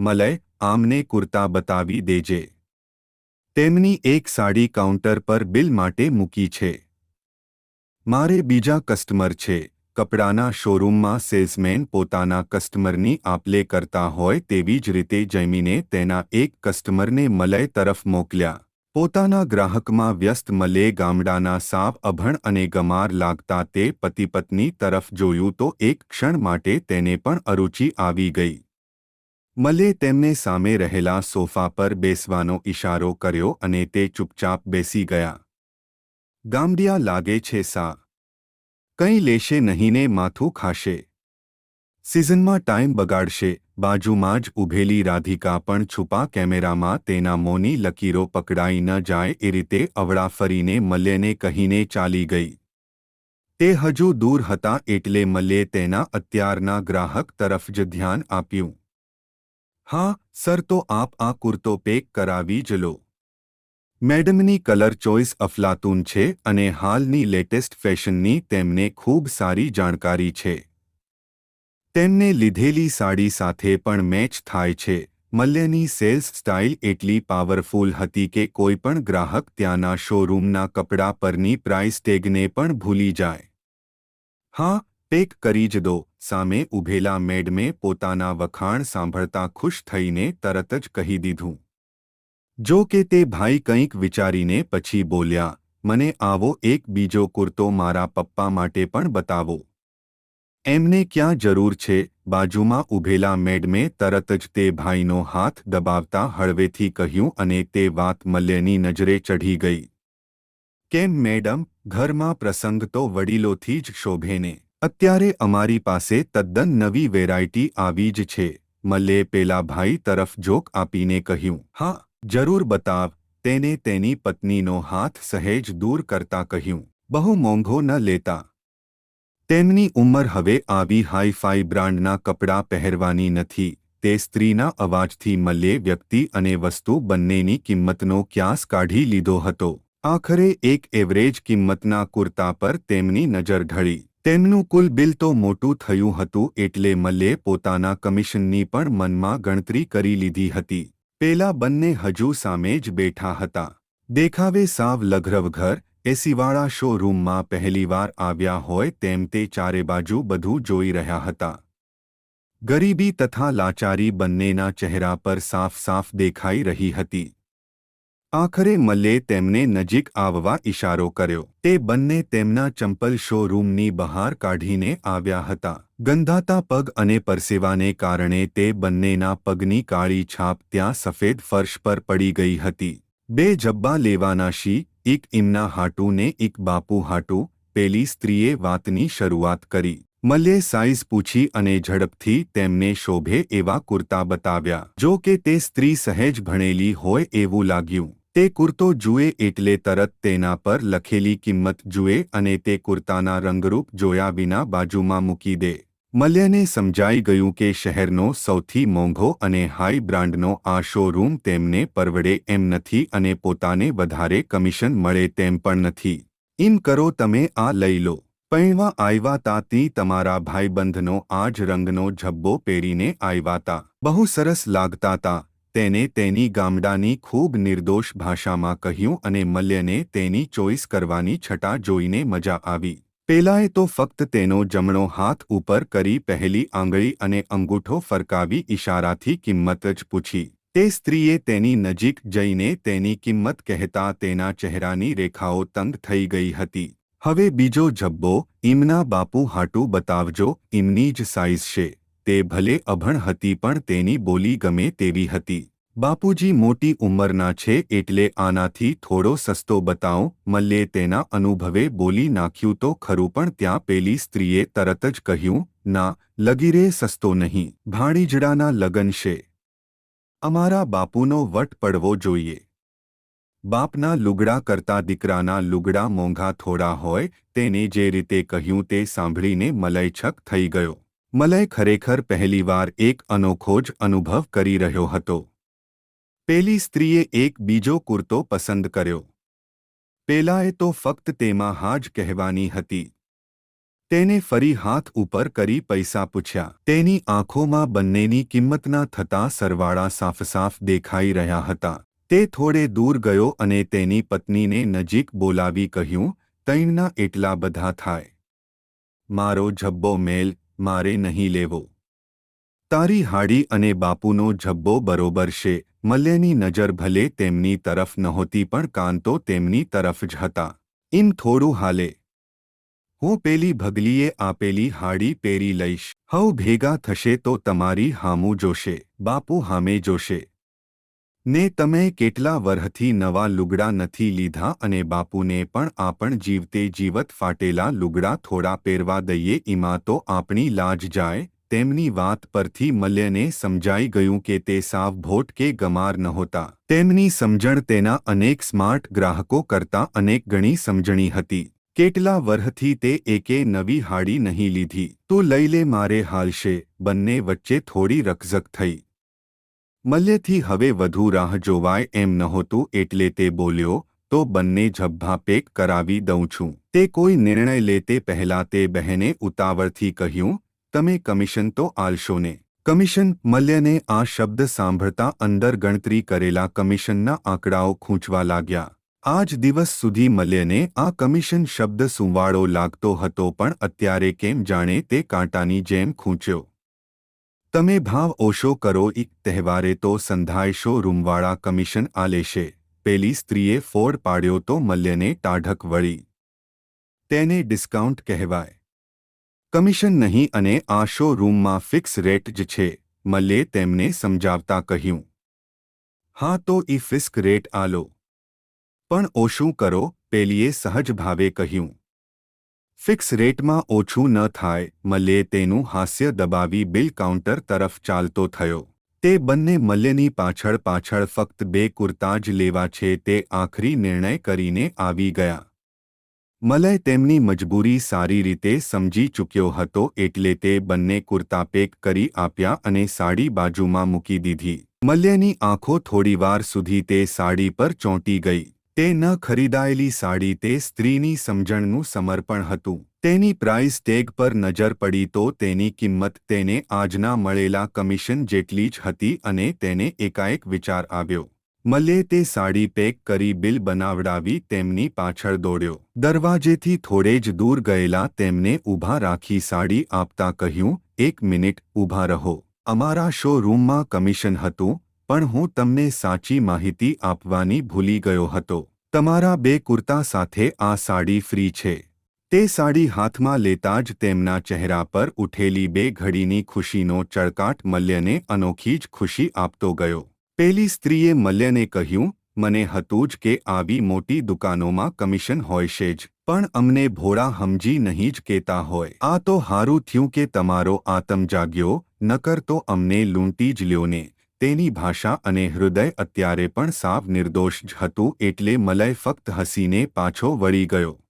મલય, આમને કુર્તા બતાવી દેજે. તેમની એક સાડી કાઉન્ટર પર બિલ માટે મૂકી છે. મારે બીજા કસ્ટમર છે. કપડાના શોરૂમમાં સેલ્સમેન પોતાના કસ્ટમરની આપલે કરતા હોય તેવી જ રીતે જૈમીને તેના એક કસ્ટમરને મલય તરફ મોકલ્યા. પોતાના ગ્રાહકમાં વ્યસ્ત મલે ગામડાના સાપ અભણ અને ગમાર લાગતા તે પતિપત્ની તરફ જોયું તો એક ક્ષણ માટે તેને પણ અરુચિ આવી ગઈ. મલે તેમને સામે રહેલા સોફા પર બેસવાનો ઇશારો કર્યો અને તે ચૂપચાપ બેસી ગયા. ગામડિયા લાગે છે સા. કંઈ લેશે નહીં ને માથું ખાશે. સિઝનમાં ટાઈમ બગાડશે, બાજુમાં જ ઊભેલી રાધિકા પણ છુપા કેમેરામાં તેના મોંની લકીરો પકડાઈ ન જાય એ રીતે અવળા ફરીને મલ્યને કહીને ચાલી ગઈ. તે હજુ દૂર હતા એટલે મલ્યે તેના અત્યારના ગ્રાહક તરફ જ ધ્યાન આપ્યું. હા, સર, તો આપ આ કુર્તો પેક કરાવી જ લો. મેડમની કલર ચોઇસ અફલાતુન છે અને હાલની લેટેસ્ટ ફેશનની તેમને ખૂબ સારી જાણકારી છે. તેમને લીધેલી સાડી સાથે પણ મેચ થાય છે. મલ્યની સેલ્સ સ્ટાઇલ એટલી પાવરફુલ હતી કે કોઈપણ ગ્રાહક ત્યાંના શોરૂમના કપડાં પરની પ્રાઇસ ટેગને પણ ભૂલી જાય. હા પેક કરી જ દો. સામે ઊભેલા મેડમે પોતાના વખાણ સાંભળતા ખુશ થઈને તરત જ કહી દીધું. જો કે તે ભાઈ કંઈક વિચારીને પછી બોલ્યા, મને આવો એક બીજો કુર્તો મારા પપ્પા માટે પણ બતાવો. એમને ક્યાં જરૂર છે? બાજુમાં ઊભેલા મેડમે તરત જ તે ભાઈનો હાથ દબાવતા હળવેથી કહ્યું અને તે વાત મલ્યની નજરે ચઢી ગઈ. કેમ મેડમ? ઘરમાં પ્રસંગ તો વડીલોથી જ શોભેને અત્યારે અમારી પાસે તદ્દન નવી વેરાયટી આવી જ છે. મલ્યે પેલા ભાઈ તરફ જોક આપીને કહ્યું, હા, જરૂર બતાવ. તેને તેની પત્નીનો હાથ સહેજ દૂર કરતા કહ્યું, બહુ મોંઘો ન લેતા. તેમની ઉંમર હવે આવી હાઈફાઈ બ્રાન્ડના કપડાં પહેરવાની નથી. તે સ્ત્રીના અવાજથી મલ્લે વ્યક્તિ અને વસ્તુ બંનેની કિંમતનો ક્યાસ કાઢી લીધો હતો. આખરે એક એવરેજ કિંમતના કુર્તા પર તેમની નજર ઢળી તેમનું કુલ બિલ તો મોટું થયું હતું એટલે મલ્લે પોતાના કમિશનની પણ મનમાં ગણતરી કરી લીધી હતી. પેલા બંને હજુ સામે જ બેઠા હતા. દેખાવે સાવ લઘરવઘર એસીવાળા શોરૂમમાં પહેલીવાર આવ્યા હોય તેમ તે ચારે બાજુ બધું જોઈ રહ્યા હતા. ગરીબી તથા લાચારી બંનેના ચહેરા પર સાફ સાફ દેખાઈ રહી હતી. આખરે મલ્લે તેમને નજીક આવવા ઇશારો કર્યો. તે બંને તેમના ચંપલ શોરૂમની બહાર કાઢીને આવ્યા હતા. ગંધાતા પગ અને પરસેવાને કારણે તે બંનેના પગની કાળી છાપ ત્યાં સફેદ ફર્શ પર પડી ગઈ હતી. બે જબ્બા લેવાના શી, એક ઇમના હાટુને એક બાપુ હાટુ, પેલી સ્ત્રીએ વાતની શરૂઆત કરી. મલ્લે સાઇઝ પૂછી અને ઝડપથી તેમને શોભે એવા કુર્તા બતાવ્યા. જો કે તે સ્ત્રી સહેજ ભણેલી હોય એવું લાગ્યું. તે કુર્તો જુએ એટલે તરત તેના પર લખેલી કિંમત જુએ અને તે કુર્તાના રંગરૂપ જોયા વિના બાજુમાં મૂકી દે. મલ્યને સમજાઈ ગયું કે શહેરનો સૌથી મોંઘો અને હાઈ બ્રાન્ડનો આ શોરૂમ તેમને પરવડે એમ નથી અને પોતાને વધારે કમિશન મળે તેમ પણ નથી. ઇમ કરો તમે આ લઈ લો. પૈણવા આવ્યા તાતી તમારા ભાઈબંધનો આ જ રંગનો ઝબ્બો પહેરીને આવ્યાતા બહુ સરસ લાગતા તા. તેને તેની ગામડાની ખૂબ નિર્દોષ ભાષામાં કહ્યું અને મલ્યને તેની ચોઈસ કરવાની છટા જોઈને મજા આવી. પેલાએ તો ફક્ત તેનો જમણો હાથ ઉપર કરી પહેલી આંગળી અને અંગૂઠો ફરકાવી ઇશારાથી કિંમત જ પૂછી. તે સ્ત્રીએ તેની નજીક જઈને તેની કિંમત કહેતા તેના ચહેરાની રેખાઓ તંગ થઈ ગઈ હતી. હવે બીજો જબ્બો, ઇમના બાપુ હાટુ બતાવજો, ઇમની જ સાઇઝ છે. તે ભલે અભણ હતી પણ તેની બોલી ગમે તેવી હતી. બાપુજી મોટી ઉંમરના છે એટલે આનાથી થોડો સસ્તો બતાવો મલ્યે તેના અનુભવે બોલી નાખ્યું તો ખરું પણ ત્યાં પેલી સ્ત્રીએ તરત જ કહ્યું, ના, લગીરે સસ્તો નહીં, ભાણીજડાના લગન છે. અમારા બાપુનો વટ પડવો જોઈએ. બાપના લુગડા કરતા દીકરાના લુગડા મોંઘા થોડા હોય, તેને જે રીતે કહ્યું તે સાંભળીને મલયછક થઈ ગયો. મલય ખરેખર પહેલીવાર એક અનોખો જ અનુભવ કરી રહ્યો હતો. પેલી સ્ત્રીએ એક બીજો કુર્તો પસંદ કર્યો. પેલાએ તો ફક્ત તેમાં હા જ કહેવાની હતી. તેને ફરી હાથ ઉપર કરી પૈસા પૂછ્યા. તેની આંખોમાં બંનેની કિંમતના થતા સરવાળા સાફસાફ દેખાઈ રહ્યા હતા. તે થોડે દૂર ગયો અને તેની પત્નીને નજીક બોલાવી કહ્યું, તૈણના એટલા બધા થાય. મારો જબ્બો મેલ મારે નહીં લેવો. તારી હાડી અને બાપુનો ઝબ્બો બરોબર છે મલ્યની નજર ભલે તેમની તરફ નહોતી પણ કાન તો તેમની તરફ જ હતા. ઇમ થોડું હાલે. હું પેલી ભગલીએ આપેલી હાડી પહેરી લઈશ. હવ ભેગા થશે તો તમારી હામું જોશે, બાપુ હામે જોશે. ને તમે કેટલા વરહથી નવા લુગડા નથી લીધા અને બાપુને પણ આપણ જીવતે જીવત ફાટેલા લુગડા થોડા પહેરવા દઈએ, એમાં તો આપણી લાજ જાય, તેમની વાત પરથી મલ્યને સમજાઈ ગયું કે તે સાવ ભોટ કે ગમાર નહોતા. તેમની સમજણ તેના અનેક સ્માર્ટ ગ્રાહકો કરતાં અનેક ગણી સમજણી હતી. કેટલા વરહથી તે એકે નવી હાડી નહીં લીધી. તો લઈ લે, મારે હાલશે. બંને વચ્ચે થોડી રકઝક થઈ. મલ્યથી હવે વધુ રાહ જોવાય એમ નહોતું એટલે તે બોલ્યો, તો બંને ઝભ્ભા પેક કરાવી દઉં છું. તે કોઈ નિર્ણય લે તે પહેલાં તે બહેને ઉતાવળથી કહ્યું, તમે કમિશન તો આલશો ને. કમિશન મલ્યને આ શબ્દ સાંભળતા અંદર ગણતરી કરેલા કમિશનના આંકડાઓ ખૂંચવા લાગ્યા. આજ દિવસ સુધી મલ્યને આ કમિશન શબ્દ સુંવાળો લાગતો હતો પણ અત્યારે કેમ જાણે તે કાંટાની જેમ ખૂંચ્યો. તમે ભાવ ઓછો કરો એક તહેવારે તો સંધાયશો રૂમવાળા કમિશન આલેશે પેલી સ્ત્રીએ ફોડ પાડ્યો તો મલ્યને ટાઢક વળી. તેને ડિસ્કાઉન્ટ કહેવાય. કમિશન નહીં અને આ શો રૂમમાં ફિક્સ રેટ જ છે, મલ્યે તેમને સમજાવતા કહ્યું. હા તો ઈ ફિસ્ક રેટ આલો. પણ ઓછું કરો, પેલીએ સહજ ભાવે કહ્યું. ફિક્સ રેટમાં ઓછું ન થાય મલ્યે તેનું હાસ્ય દબાવી બિલ કાઉન્ટર તરફ ચાલતો થયો. તે બંને મલ્યની પાછળ પાછળ ફક્ત બે કુર્તા જ લેવા છે તે આખરી નિર્ણય કરીને આવી ગયા. મલય તેમની મજબૂરી સારી રીતે સમજી ચૂક્યો હતો એટલે તે બંને કુર્તા પેક કરી આપ્યા અને સાડી બાજુમાં મૂકી દીધી. મલ્યની આંખો થોડીવાર સુધી તે સાડી પર ચોંટી ગઈ. તે ન ખરીદાયેલી સાડી તે સ્ત્રીની સમજણનું સમર્પણ હતું. તેની પ્રાઇસ ટેગ પર નજર પડી તો તેની કિંમત તેને આજના મળેલા કમિશન જેટલી જ હતી અને તેને એકાએક વિચાર આવ્યો. મલ્યે તે સાડી પેક કરી બિલ બનાવડાવી તેમની પાછળ દોડ્યો. દરવાજેથી થોડે જ દૂર ગયેલા તેમને ઊભા રાખી સાડી આપતા કહ્યું, એક મિનિટ, ઊભા રહો. અમારા શો રૂમમાં કમિશન હતું, પણ હું તમને સાચી માહિતી આપવાની ભૂલી ગયો હતો. તમારા બે કુર્તા સાથે આ સાડી ફ્રી છે. તે સાડી હાથમાં લેતા જ તેમના ચહેરા પર ઉઠેલી બે ઘડીની ખુશીનો ચળકાટ મલ્યને અનોખી જ ખુશી આપતો ગયો. પેલી સ્ત્રીએ મલ્યને કહ્યું, મને હતું જ કે આવી મોટી દુકાનોમાં કમિશન હોયશે જ, પણ અમને ભોળા સમજી નહીં જ કેતા હોય. આ તો હારું થયું કે તમારો આતમ જાગ્યો, નકર તો અમને લૂંટી જ લ્યો ને તેની ભાષા અને હૃદય અત્યારે પણ સાવ નિર્દોષ જ હતું એટલે મલય ફક્ત હસીને પાછો વળી ગયો.